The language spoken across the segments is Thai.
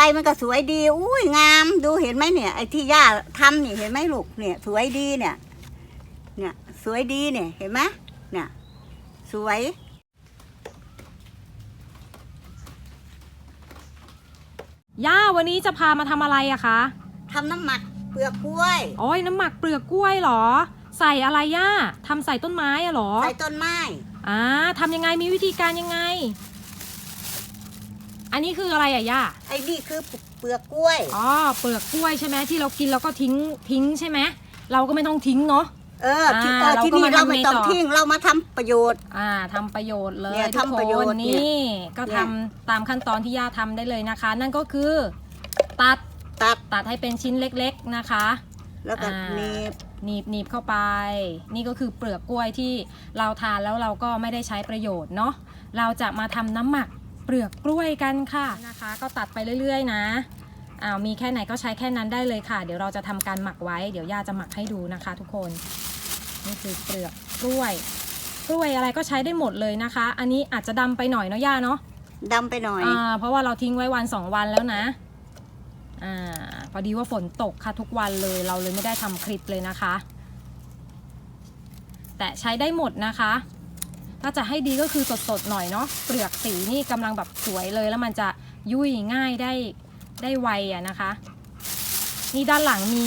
ใบมันก็สวยดี อุ้ยงาม ดูเห็นไหมเนี่ยไอ้ที่ย่าทำนี่เห็นไหมลูกเนี่ย สวยดีเนี่ย เนี่ย สวยดีเนี่ยเห็นไหมเนี่ย สวยย่าวันนี้จะพามาทำอะไรอะคะทำน้ำหมักเปลือกกล้วย โอ้ยน้ำหมักเปลือกกล้วยเหรอ ใส่อะไรย่าทำใส่ต้นไม้อะเหรอ ใส่ต้นไม้ อ่าทำยังไงมีวิธีการยังไงอั นนี้คืออะไรอะย่าไอ้นี่คือเปลือกกล้วย อ๋อเปลือกกล้วยใช่ไหมที่เรากินแล้วก็ทิ้งทิ้งใช่ไหมเราก็ไม่ต้องทิ้งเนาะ เออที่อ่าเออที่เราก็นี่มาเราทำไม่ไงต้องต่อ ทิ้งเรามาทำประโยชน์ อ่าทำประโยชน์เลยเนี่ยทุกทำประโยคชนน์เนี่ยนี่ก็เนี่ทำย ตามขั้นตอนที่ย่าทำได้เลยนะคะ นั่นก็คือ ตัดตัดตัดให้เป็นชิ้นเล็กๆนะคะ แล้วก็อ่า หนีบหนีบหนีบเข้าไป นี่ก็คือเปลือกกล้วยที่เราทานแล้วเราก็ไม่ได้ใช้ประโยชน์เนาะเราจะมาทำน้ำหมัก เปลือกกล้วยกันค่ะนะคะ ก็ตัดไปเรื่อยๆ นะอ้าวมีแค่ไหนก็ใช้แค่นั้นได้เลยค่ะ เดี๋ยวเราจะทำการหมักไว้เดี๋ยวย่าจะหมักให้ดูนะคะ ทุกคนนี่คือเปลือกกล้วย กล้วยอะไรก็ใช้ได้หมดเลยนะคะ อันนี้อาจจะดำไปหน่อยเนาะย่าเนาะดำไปหน่อยอ่าเพราะว่าเราทิ้งไว้วันสองวันแล้วนะอ่าพอดีว่าฝนตกค่ะทุกวันเลยเราเลยไม่ได้ทำคลิปเลยนะคะ แต่ใช้ได้หมดนะคะ ถ้าจะให้ดีก็คือสดๆหน่อยเนาะเปลือกสีนี่กำลังแบบสวยเลยแล้วมันจะยุ่ยง่ายได้ได้ไวอะนะคะ นี่ด้านหลังมี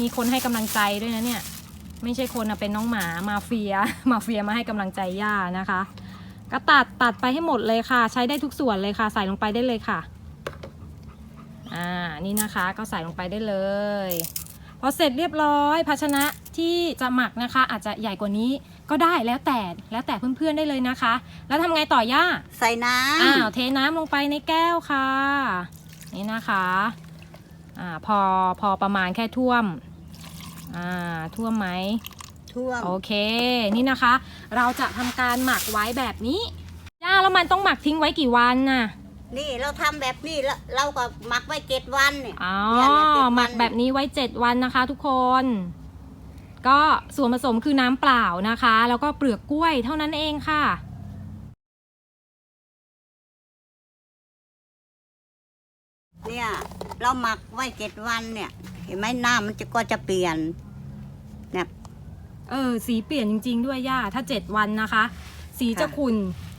มีคนให้กำลังใจด้วยนะเนี่ย ไม่ใช่คนนะเป็นน้องหมามาเฟีย มาเฟียมาให้กำลังใจย่านะคะ ก็ตัดตัดไปให้หมดเลยค่ะ ใช้ได้ทุกส่วนเลยค่ะ ใส่ลงไปได้เลยค่ะอ่านี่นะคะก็ใส่ลงไปได้เลยพอเสร็จเรียบร้อยภาชนะ ที่จะหมักนะคะ อาจจะใหญ่กว่านี้ก็ได้แล้วแต่แล้วแต่เพื่อนๆได้เลยนะคะ แล้วทำไงต่อย่าใส่น้อ้าวเทน้ำลงไปในแก้วค่ะ นี่นะคะอ่าพอพอประมาณแค่ท่วมอ่าท่วมไหมำท่วมโอเค นี่นะคะ เราจะทำการหมักไว้แบบนี้ย่าแล้วมันต้องหมักทิ้งไว้กี่วันน่ะนี่เราทำแบบนี้แล้วเราก็หมักไว้เจ็ดวันเนี่ยอ๋อเนี่ยเนี่ยเจ็ดวันหมักแบบนี้ไว้7วันนะคะ ทุกคน ก็ส่วนผสมคือน้ำเปล่านะคะ แล้วก็เปลือกกล้วยเท่านั้นเองค่ะเนี่ยเราหมักไว้เจ็ดวันเนี่ย เห็นไหมหน้ามันจะก็จะเปลี่ยนเนี่ยเออ สีเปลี่ยนจริง ๆ ด้วยย่าถ้า7วันนะคะ สีจะค่ะขุ่น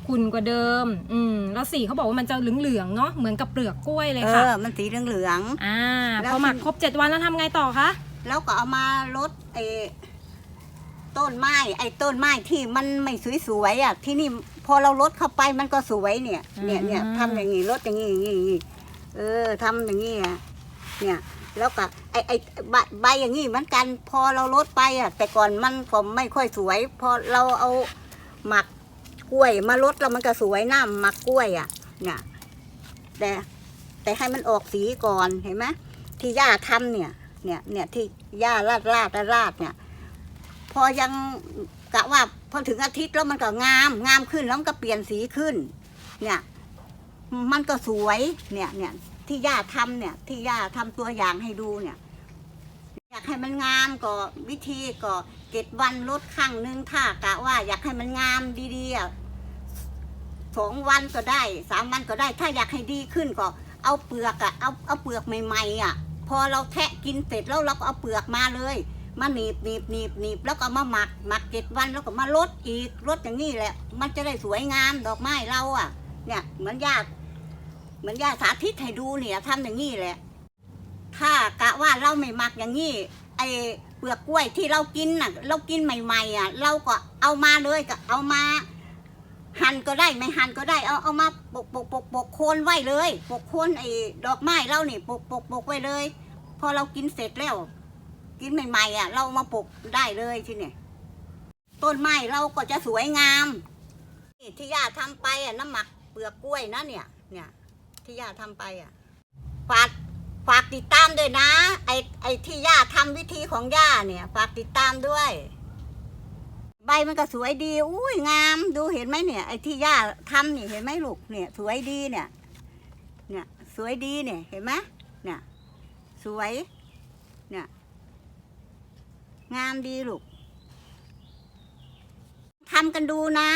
ขุ่นกว่าเดิม อืมแล้วสีเขาบอกว่ามันจะเหลืองๆเนาะเหมือนกับเปลือกกล้วยเลยเอค่ะอมันสีเหลืองอ่าแล้วพอหมักครบ7วันแล้วทำไงต่อคะๆ แล้วก็เอามาลดไอ้ต้นไม้ไอ้ต้นไม้ที่มันไม่สวยๆอะที่นี่พอเราลดเข้าไปมันก็สวยเนี่ย เนี่ยเนี่ยอืมทำอย่างงี้ลดอย่างงี้อย่างงี้อย่างงี้เออทำอย่างงี้อะเนี่ยแล้วก็ไอ้ไอ้ใบใบอย่างงี้เหมือนกันพอเราลดไปอะ แต่ก่อนมันผมไม่ค่อยสวย พอเราเอาหมักกล้วยมาลดแล้วมันก็สวยน้ำหมักกล้วยอะ เนี่ยแต่แต่ให้มันออกสีก่อนเห็นไหมที่ย่าทำเนี่ย เนี่ยเนี่ยที่ย่าลาดลาดลาดลาดเนี่ย พอยังกะว่าพอถึงอาทิตย์แล้วมันก็งาม งามขึ้นแล้วมันก็เปลี่ยนสีขึ้น เนี่ย มันก็สวยเนี่ยเนี่ยที่ย่าทำเนี่ย ที่ย่าทำตัวอย่างให้ดูเนี่ย อยากให้มันงามก็วิธีก็เจ็ดวันลดครั้งหนึ่งถ้ากะว่า อยากให้มันงามดีๆสองวันก็ได้สามวันก็ได้ ถ้าอยากให้ดีขึ้นก็เอาเปลือกอะเอาเอาเปลือกใหม่ๆอะ พอเราแทะกินเสร็จแล้วเราก็เอาเปลือกมาเลยมาหนีบหนีบหนีบหนีบแล้วก็มาหมักหมักเจ็ดวันแล้วก็มาลดอีกลดอย่างนี้แหละ มันจะได้สวยงามดอกไม้เราอะ เนี่ยเหมือนญาติเหมือนญาติสาธิตให้ดูเนี่ยทำอย่างนี้แหละ ถ้ากะว่าเราไม่หมักอย่างนี้ไอเปลือกกล้วยที่เรากินน่ะ เรากินใหม่ๆอะ เราก็เอามาเลยก็เอามา หั่นก็ได้ไม่หั่นก็ได้เอาเอามาปกปกปกปกโคนไว้เลยปกโคนไอ้ดอกไม้เรานี่ปกปกปกไว้เลย พอเรากินเสร็จแล้ว กินใหม่ๆอะ เรามาปกได้เลยทีเนี่ยต้นไม้เราก็จะสวยงามที่ย่าทำไปอะน้ำหมักเปลือกกล้วยนะเนี่ย เนี่ยที่ย่าทำไปอะฝากฝากติดตามด้วยนะ ไอไอที่ย่าทำวิธีของย่าเนี่ย ฝากติดตามด้วย ใบมันก็สวยดี อุ้ยงาม ดูเห็นไหมเนี่ย ไอ้ที่ย่าทำนี่เห็นไหมลูกเนี่ย สวยดีเนี่ย เนี่ย สวยดีเนี่ย เห็นไหมเนี่ย สวย เนี่ย งามดีลูกทำกันดูนะ